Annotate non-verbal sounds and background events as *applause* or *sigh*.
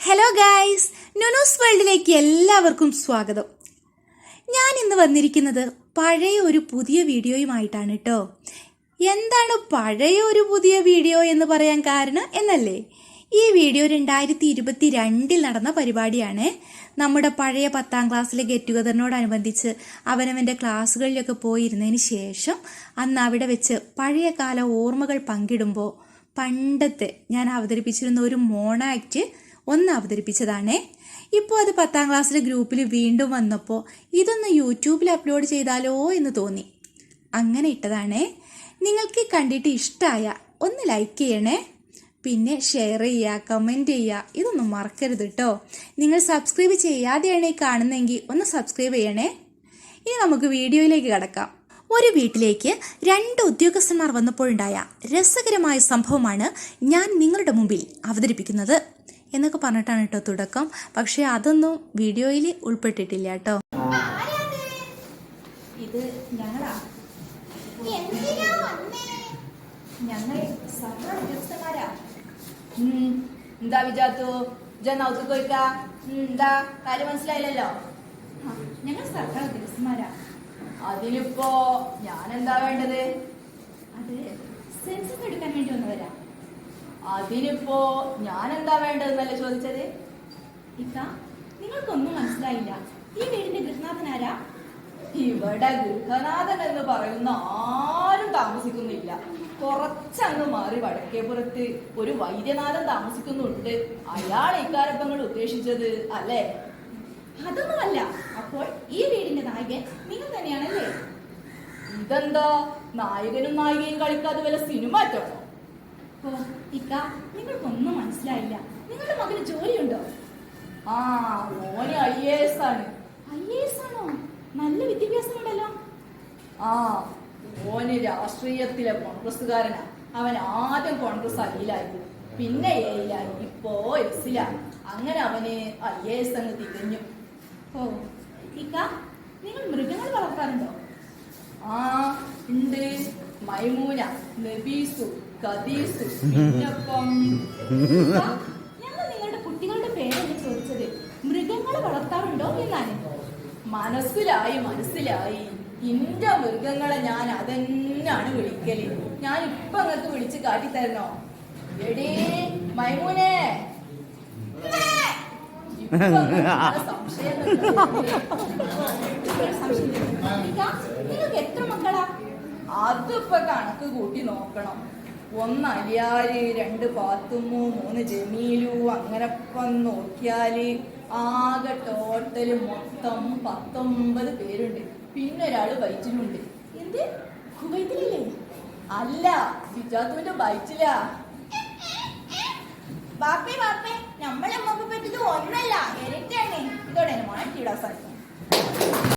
Hello guys നുനൂസ് വേൾഡിലേക്ക് എല്ലാവർക്കും സ്വാഗതം. ഞാൻ ഇന്ന് വന്നിരിക്കുന്നത് പഴയ ഒരു പുതിയ വീഡിയോയുമായിട്ടാണ് കേട്ടോ എന്താണ് പഴയ ഒരു പുതിയ വീഡിയോ എന്ന് പറയാൻ കാരണം എന്നല്ലേ? ഈ വീഡിയോ രണ്ടായിരത്തി ഇരുപത്തി രണ്ടിൽ നടന്ന പരിപാടിയാണ്. നമ്മുടെ പഴയ പത്താം ക്ലാസ്സിലെ ഗെറ്റ് ടുഗദറിനോടനുബന്ധിച്ച് അവനവന്റെ ക്ലാസ്സുകളിലൊക്കെ പോയിരുന്നതിന് ശേഷം അന്ന് അവിടെ വെച്ച് പഴയ കാല ഓർമ്മകൾ പങ്കിടുമ്പോൾ പണ്ടത്തെ ഞാൻ അവതരിപ്പിച്ചിരുന്ന ഒരു മോണാക്റ്റ് ഒന്ന് അവതരിപ്പിച്ചതാണേ. ഇപ്പോൾ അത് പത്താം ക്ലാസ്സിലെ ഗ്രൂപ്പിൽ വീണ്ടും വന്നപ്പോൾ ഇതൊന്ന് യൂട്യൂബിൽ അപ്ലോഡ് ചെയ്താലോ എന്ന് തോന്നി. അങ്ങനെ ഇട്ടതാണേ. നിങ്ങൾക്ക് കണ്ടിട്ട് ഇഷ്ടമായ ഒന്ന് ലൈക്ക് ചെയ്യണേ. പിന്നെ ഷെയർ ചെയ്യുക കമന്റ് ചെയ്യുക ഇതൊന്നും മറക്കരുത് കേട്ടോ നിങ്ങൾ സബ്സ്ക്രൈബ് ചെയ്യാതെയാണ് ഈ കാണുന്നതെങ്കിൽ ഒന്ന് സബ്സ്ക്രൈബ് ചെയ്യണേ. ഇനി നമുക്ക് വീഡിയോയിലേക്ക് കടക്കാം. ഒരു വീട്ടിലേക്ക് രണ്ട് ഉദ്യോഗസ്ഥന്മാർ വന്നപ്പോഴുണ്ടായ രസകരമായ സംഭവമാണ് ഞാൻ നിങ്ങളുടെ മുമ്പിൽ അവതരിപ്പിക്കുന്നത്. എന്നൊക്കെ പറഞ്ഞിട്ടാണ് കേട്ടോ തുടക്കം. പക്ഷേ അതൊന്നും വീഡിയോയിൽ ഉൾപ്പെട്ടിട്ടില്ല കേട്ടോ. ഇത് ഞങ്ങളാ. ഞങ്ങൾ സർക്കാർ ഉദ്യോഗസ്ഥന്മാരാ. എന്താ വിചാത്തു ജനൗത്ത് പോയിക്ക എന്താ? കാര്യം മനസ്സിലായില്ലല്ലോ? ഞങ്ങൾ സർക്കാർ ഉദ്യോഗസ്ഥന്മാരാ. അതിനിപ്പോ ഞാൻ എന്താ വേണ്ടത്? അത് സെൻസസ് എടുക്കാൻ വേണ്ടി വന്നവരാ. അതിനിപ്പോ ഞാൻ എന്താ വേണ്ടതെന്നല്ലേ ചോദിച്ചത്? ഇക്ക നിങ്ങൾക്കൊന്നും മനസ്സിലായില്ല. ഈ വീടിന്റെ ഗൃഹനാഥൻ ആരാ? ഇവിടെ ഗൃഹനാഥൻ എന്ന് പറയുന്ന ആരും താമസിക്കുന്നില്ല. കുറച്ചങ്ങ് മാറി വടക്കേപ്പുറത്ത് ഒരു വൈദ്യനാഥൻ താമസിക്കുന്നുണ്ട്. അയാൾ ഇക്കാരപ്പങ്ങൾ ഉദ്ദേശിച്ചത് അല്ലേ? അതൊന്നുമല്ല. അപ്പോൾ ഈ വീടിന്റെ നായകൻ നിങ്ങൾ തന്നെയാണല്ലേ? ഇതെന്താ? നായകനും നായികയും കളിക്കാതെ വല്ല സിനിമ ഓ ഇക്ക നിങ്ങൾക്കൊന്നും മനസ്സിലായില്ല. നിങ്ങളുടെ മകന് ജോലിയുണ്ടോ? ആ മോന് ഐ എ എസ് ആണ്. ഐ എ എസ് ആണോ? നല്ല വിദ്യാഭ്യാസമുണ്ടല്ലോ. ആ ഓന് രാഷ്ട്രീയത്തിലെ കോൺഗ്രസ്സുകാരനാ. അവൻ ആദ്യം കോൺഗ്രസ് അയിലായിരുന്നു പിന്നെ എയിലായി ഇപ്പോ എസിലാണ് അങ്ങനെ അവന് ഐ എ എസ് അങ്ങ് തികഞ്ഞു. ഓ ഇക്ക നിങ്ങൾ മൃഗങ്ങൾ വളർത്താറുണ്ടോ? ആ ഉണ്ട്. മൈമൂന നബീസു പിന്നപ്പം *laughs* ഇക്ക, *laughs* ഞങ്ങൾ നിങ്ങളുടെ കുട്ടികളുടെ പേരല്ലേ ചോദിച്ചത്. മൃഗങ്ങൾ വളർത്താറുണ്ടോ എന്നാണ്. മനസ്സിലായി മനസ്സിലായി. ഇന്റെ മൃഗങ്ങളെ ഞാൻ അതെന്നാണ് വിളിക്കൽ? ഞാൻ ഇപ്പൊ അങ്ങക്ക് വിളിച്ച് കാട്ടിത്തരണോ? എടേ മൈമൂനെ. സംശയം നിങ്ങൾക്ക് എത്ര മക്കളാ? അതിപ്പോ കണക്ക് കൂട്ടി നോക്കണം. ഒന്ന് അലിയാര് രണ്ട് പാത്തുമ്മു മൂന്ന് ജമീലു അങ്ങനെ നോക്കിയാൽ ആകെ ടോട്ടൽ മൊത്തം പത്തൊമ്പത് പേരുണ്ട്. പിന്നെ ഒരാൾ ബൈച്ചിലുണ്ട്. എന്ത്? കുവൈത്തിലല്ലേ? അല്ല സിജാത്തുവിന്റെ ബൈച്ചില. ബാപ്പേ ബാപ്പേ നമ്മളെ പറ്റിയത് ഒന്നല്ല. ഇരട്ടാണ് ഇതോടെ മാറ്റിയിടാൻ കീടാസായി